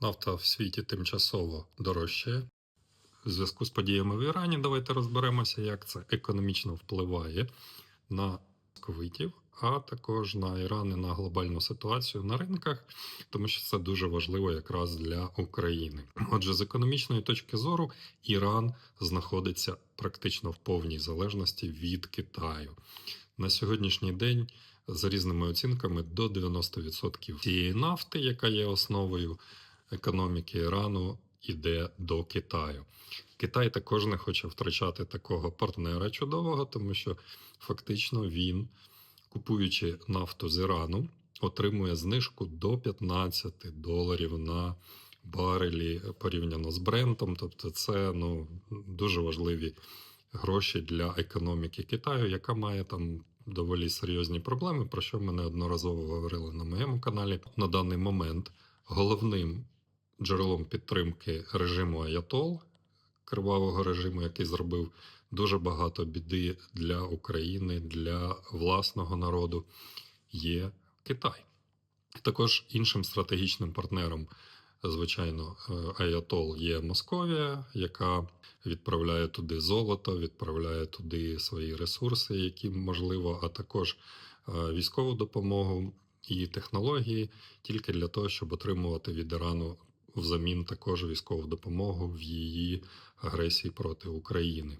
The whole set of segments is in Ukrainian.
Нафта в світі тимчасово дорожчає. В зв'язку з подіями в Ірані давайте розберемося, як це економічно впливає на московитів, а також на Іран і на глобальну ситуацію на ринках, тому що це дуже важливо якраз для України. Отже, з економічної точки зору, Іран знаходиться практично в повній залежності від Китаю. На сьогоднішній день, за різними оцінками, до 90% цієї нафти, яка є основою економіки Ірану, іде до Китаю. Китай також не хоче втрачати такого партнера чудового, тому що фактично він, купуючи нафту з Ірану, отримує знижку до 15 доларів на барелі порівняно з Брентом. Тобто, це ну, дуже важливі гроші для економіки Китаю, яка має там доволі серйозні проблеми, про що ми неодноразово говорили на моєму каналі. На даний момент головним джерелом підтримки режиму Аятол, кривавого режиму, який зробив дуже багато біди для України, для власного народу, є Китай. Також іншим стратегічним партнером, звичайно, е, Аятол є Московія, яка відправляє туди золото, відправляє туди свої ресурси, які можливо, а також е, військову допомогу і технології, тільки для того, щоб отримувати від Ірану взамін також військову допомогу в її агресії проти України.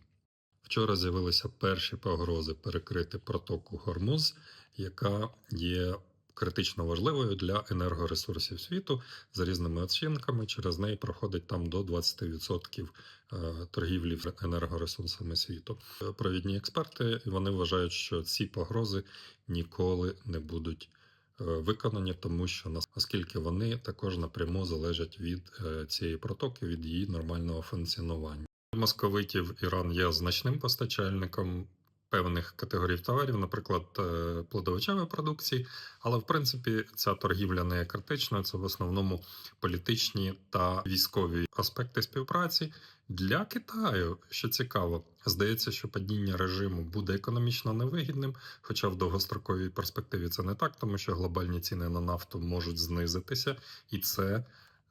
Вчора з'явилися перші погрози перекрити протоку Гормуз, яка є критично важливою для енергоресурсів світу за різними оцінками. Через неї проходить там до 20% е, торгівлі енергоресурсами світу. Провідні експерти вони вважають, що ці погрози ніколи не будуть виконані, тому що нас- оскільки вони також напряму залежать від е, цієї протоки, від її нормального функціонування. Московитів Іран є значним постачальником певних категорій товарів, наприклад, е, плодовичевої продукції. Але в принципі ця торгівля не є критичною. Це в основному політичні та військові аспекти співпраці для Китаю. Що цікаво, здається, що падіння режиму буде економічно невигідним, хоча в довгостроковій перспективі це не так, тому що глобальні ціни на нафту можуть знизитися, і це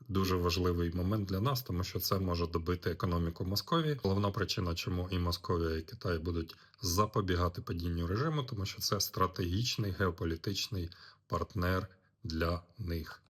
дуже важливий момент для нас, тому що це може добити економіку Московії. Головна причина, чому і Московія, і Китай будуть запобігати падінню режиму, тому що це стратегічний геополітичний партнер для них.